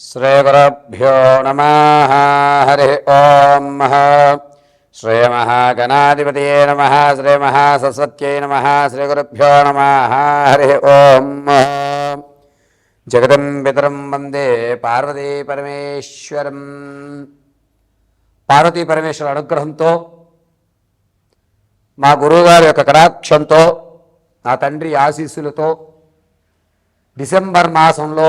श्रीगुरुभ्यो नमः हरिः ॐ श्रीमहागणाधिपतये नमः श्रीमहासरस्वत्यै नमः श्रीगुरुभ्यो नमः हरिः ॐ జగదం పితరం వందే పార్వతీ పరమేశ్వరం పార్వతీ పరమేశ్వర అనుగ్రహంతో మా గురువుగారి యొక్క కటాక్షంతో నా తండ్రి ఆశీస్సులతో డిసెంబర్ మాసంలో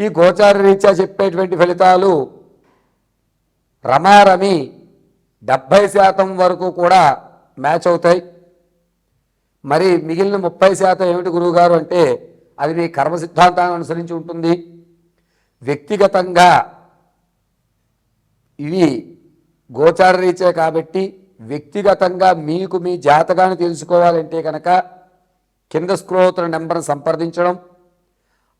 ఈ గోచార రీత్యా చెప్పేటువంటి ఫలితాలు రమారమి డెబ్భై శాతం వరకు కూడా మ్యాచ్ అవుతాయి. మరి మిగిలిన ముప్పై శాతం ఏమిటి గురువుగారు అంటే అది మీ కర్మ సిద్ధాంతాన్ని అనుసరించి ఉంటుంది. వ్యక్తిగతంగా ఇవి గోచార రీత్యా కాబట్టి వ్యక్తిగతంగా మీకు మీ జాతకాన్ని తెలుసుకోవాలంటే కనుక కింద స్క్రోతున్న నెంబర్ను సంప్రదించడం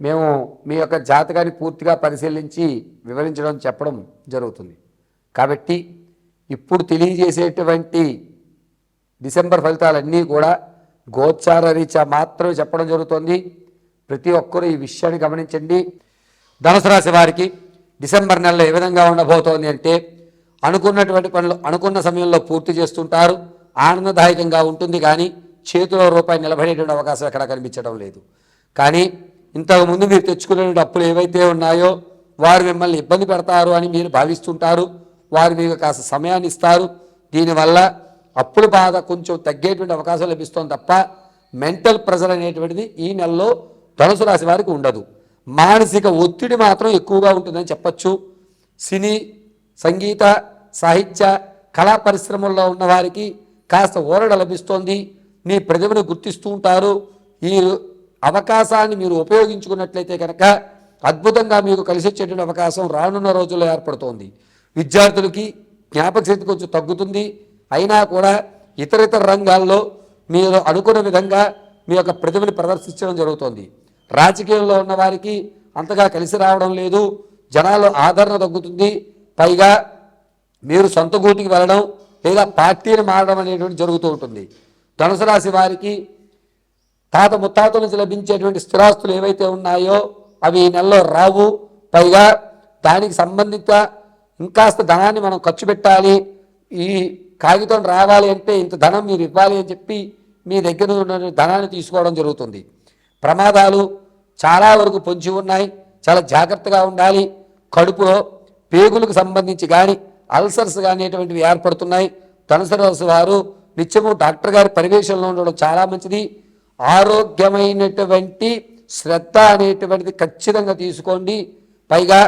మేము మీ యొక్క జాతకాన్ని పూర్తిగా పరిశీలించి వివరించడం చెప్పడం జరుగుతుంది. కాబట్టి ఇప్పుడు తెలియజేసేటువంటి డిసెంబర్ ఫలితాలన్నీ కూడా గోచార రీత్యా మాత్రమే చెప్పడం జరుగుతుంది. ప్రతి ఒక్కరూ ఈ విషయాన్ని గమనించండి. ధనుసు రాశి వారికి డిసెంబర్ నెలలో ఏ విధంగా ఉండబోతోంది అంటే అనుకున్నటువంటి పనులు అనుకున్న సమయంలో పూర్తి చేస్తుంటారు. ఆనందదాయకంగా ఉంటుంది. కానీ చేతిలో రూపాయి నిలబడేటువంటి అవకాశం ఎక్కడ కనిపించడం లేదు. కానీ ఇంతకుముందు మీరు తెచ్చుకునే డప్పులు ఏవైతే ఉన్నాయో వారు మిమ్మల్ని ఇబ్బంది పెడతారు అని మీరు భావిస్తుంటారు. వారు మీకు కాస్త సమయాన్ని ఇస్తారు. దీనివల్ల అప్పుల బాధ కొంచెం తగ్గేటువంటి అవకాశం లభిస్తుంది తప్ప మెంటల్ ప్రెజర్ అనేటువంటిది ఈ నెలలో ధనుసు రాశి వారికి ఉండదు. మానసిక ఒత్తిడి మాత్రం ఎక్కువగా ఉంటుందని చెప్పచ్చు. సినీ సంగీత సాహిత్య కళా పరిశ్రమల్లో ఉన్న వారికి కాస్త ఓరడ లభిస్తోంది. మీ ప్రతిభను గుర్తిస్తూ ఉంటారు. ఈ అవకాశాన్ని మీరు ఉపయోగించుకున్నట్లయితే కనుక అద్భుతంగా మీకు కలిసి వచ్చేటువంటి అవకాశం రానున్న రోజుల్లో ఏర్పడుతోంది. విద్యార్థులకి జ్ఞాపక శక్తి కొంచెం తగ్గుతుంది. అయినా కూడా ఇతర ఇతర రంగాల్లో మీరు అనుకున్న విధంగా మీ యొక్క ప్రతిభని ప్రదర్శించడం జరుగుతోంది. రాజకీయంలో ఉన్న వారికి అంతగా కలిసి రావడం లేదు. జనాల్లో ఆదరణ తగ్గుతుంది. పైగా మీరు సొంత గూటికి వెళ్ళడం లేదా పార్టీని మారడం అనేటువంటి జరుగుతూ ఉంటుంది. ధనుసు రాశి వారికి తాత ముత్తాతల నుంచి లభించేటువంటి స్థిరాస్తులు ఏవైతే ఉన్నాయో అవి ఈ నెలలో రావు. పైగా దానికి సంబంధిత ఇంకాస్త ధనాన్ని మనం ఖర్చు పెట్టాలి. ఈ కాగితం రావాలి అంటే ఇంత ధనం మీరు ఇవ్వాలి అని చెప్పి మీ దగ్గర ఉన్న ధనాన్ని తీసుకోవడం జరుగుతుంది. ప్రమాదాలు చాలా వరకు పొంచి ఉన్నాయి. చాలా జాగ్రత్తగా ఉండాలి. కడుపులో పేగులకు సంబంధించి కానీ అల్సర్స్ కానీ అనేటువంటివి ఏర్పడుతున్నాయి. ధనుసు వారు నిత్యము డాక్టర్ గారి పరివేశంలో ఉండడం చాలా మంచిది. ఆరోగ్యమైనటువంటి శ్రద్ధ అనేటువంటిది ఖచ్చితంగా తీసుకోండి. పైగా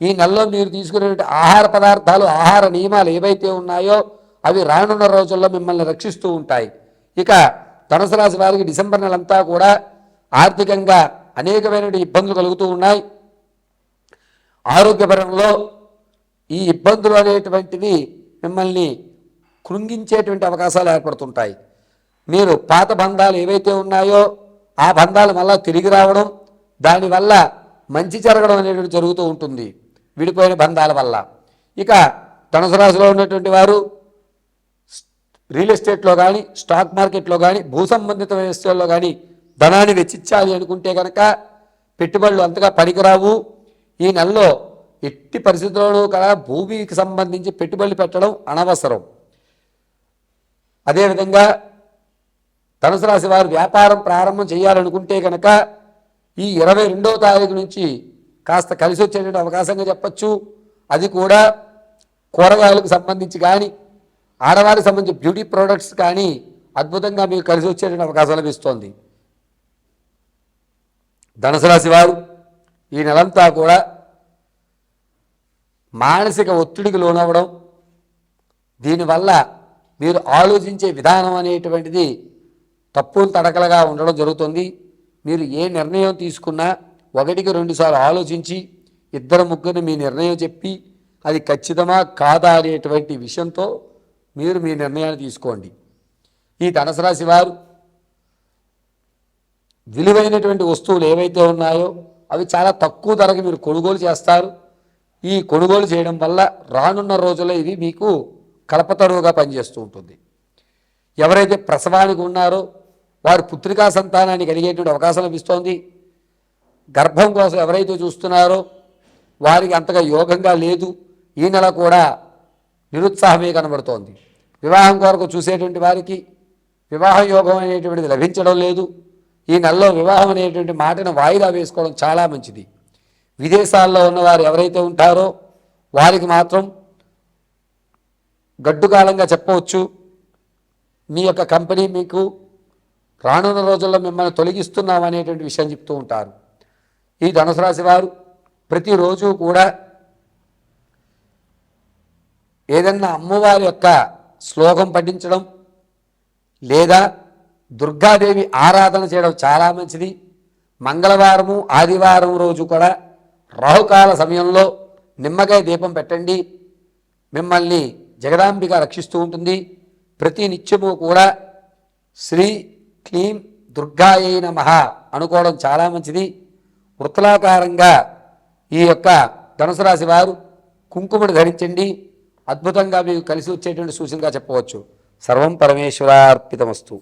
ఈ నెలలో మీరు తీసుకునేటువంటి ఆహార పదార్థాలు ఆహార నియమాలు ఏవైతే ఉన్నాయో అవి రానున్న రోజుల్లో మిమ్మల్ని రక్షిస్తూ ఉంటాయి. ఇక ధనుసు రాశి వారికి డిసెంబర్ నెలంతా కూడా ఆర్థికంగా అనేకమైనటువంటి ఇబ్బందులు కలుగుతూ ఉన్నాయి. ఆరోగ్యపరంలో ఈ ఇబ్బందులు అనేటువంటివి మిమ్మల్ని కృంగించేటువంటి అవకాశాలు ఏర్పడుతుంటాయి. మీరు పాత బంధాలు ఏవైతే ఉన్నాయో ఆ బంధాలు మళ్ళా తిరిగి రావడం దానివల్ల మంచి జరగడం అనేటువంటి జరుగుతూ ఉంటుంది విడిపోయిన బంధాల వల్ల. ఇక ధనుసు రాశిలో ఉన్నటువంటి వారు రియల్ ఎస్టేట్లో కానీ స్టాక్ మార్కెట్లో కానీ భూ సంబంధిత వ్యవస్థల్లో కానీ ధనాన్ని వెచ్చించాలి అనుకుంటే కనుక పెట్టుబడులు అంతగా పనికిరావు. ఈ నెలలో ఎట్టి పరిస్థితుల్లోనూ కదా భూమికి సంబంధించి పెట్టుబడులు పెట్టడం అనవసరం. అదేవిధంగా ధనుసు రాశి వారు వ్యాపారం ప్రారంభం చేయాలనుకుంటే కనుక ఈ ఇరవై రెండవ తారీఖు నుంచి కాస్త కలిసి వచ్చేటువంటి అవకాశంగా చెప్పచ్చు. అది కూడా కూరగాయలకు సంబంధించి కానీ ఆడవారికి సంబంధించి బ్యూటీ ప్రోడక్ట్స్ కానీ అద్భుతంగా మీకు కలిసి వచ్చేటువంటి అవకాశం లభిస్తోంది. ధనుసు రాశి వారు ఈ నెలంతా కూడా మానసిక ఒత్తిడికి లోనవ్వడం దీనివల్ల మీరు ఆలోచించే విధానం అనేటువంటిది తప్పులు తడకలుగా ఉండడం జరుగుతుంది. మీరు ఏ నిర్ణయం తీసుకున్నా ఒకటికి రెండుసార్లు ఆలోచించి ఇద్దరు ముగ్గురిని మీ నిర్ణయం చెప్పి అది ఖచ్చితమా కాదా అనేటువంటి విషయంతో మీరు మీ నిర్ణయాన్ని తీసుకోండి. ఈ ధనసరాశి వారు విలువైనటువంటి వస్తువులు ఏవైతే ఉన్నాయో అవి చాలా తక్కువ ధరకు మీరు కొనుగోలు చేస్తారు. ఈ కొనుగోలు చేయడం వల్ల రానున్న రోజుల్లో ఇది మీకు కలపతరువుగా పనిచేస్తూ ఉంటుంది. ఎవరైతే ప్రసవానికి ఉన్నారో వారు పుత్రికా సంతానాన్ని కలిగేటువంటి అవకాశం లభిస్తోంది. గర్భం కోసం ఎవరైతే చూస్తున్నారో వారికి అంతగా యోగంగా లేదు. ఈ నెల కూడా నిరుత్సాహమే కనబడుతోంది. వివాహం కొరకు చూసేటువంటి వారికి వివాహ యోగం అనేటువంటిది లభించడం లేదు. ఈ నెలలో వివాహం అనేటువంటి మాటను వాయిదా వేసుకోవడం చాలా మంచిది. విదేశాల్లో ఉన్నవారు ఎవరైతే ఉంటారో వారికి మాత్రం గడ్డుకాలంగా చెప్పవచ్చు. మీ యొక్క కంపెనీ మీకు రానున్న రోజుల్లో మిమ్మల్ని తొలగిస్తున్నాం అనేటువంటి విషయం చెప్తూ ఉంటారు. ఈ ధనుసు రాశి వారు ప్రతిరోజు కూడా ఏదన్నా అమ్మవారి యొక్క శ్లోకం పఠించడం లేదా దుర్గాదేవి ఆరాధన చేయడం చాలా మంచిది. మంగళవారము ఆదివారం రోజు కూడా రాహుకాల సమయంలో నిమ్మకాయ దీపం పెట్టండి. మిమ్మల్ని జగదాంబిక రక్షిస్తూ ఉంటుంది. ప్రతి నిత్యము కూడా శ్రీ క్లీం దుర్గాయై నమః అనుకోవడం చాలా మంచిది. వృత్తలాకారంగా ఈ యొక్క ధనుసు రాశి వారు కుంకుమను ధరించండి. అద్భుతంగా మీకు కలిసి వచ్చేటువంటి సూచనగా చెప్పవచ్చు. సర్వం పరమేశ్వరార్పితమస్తు.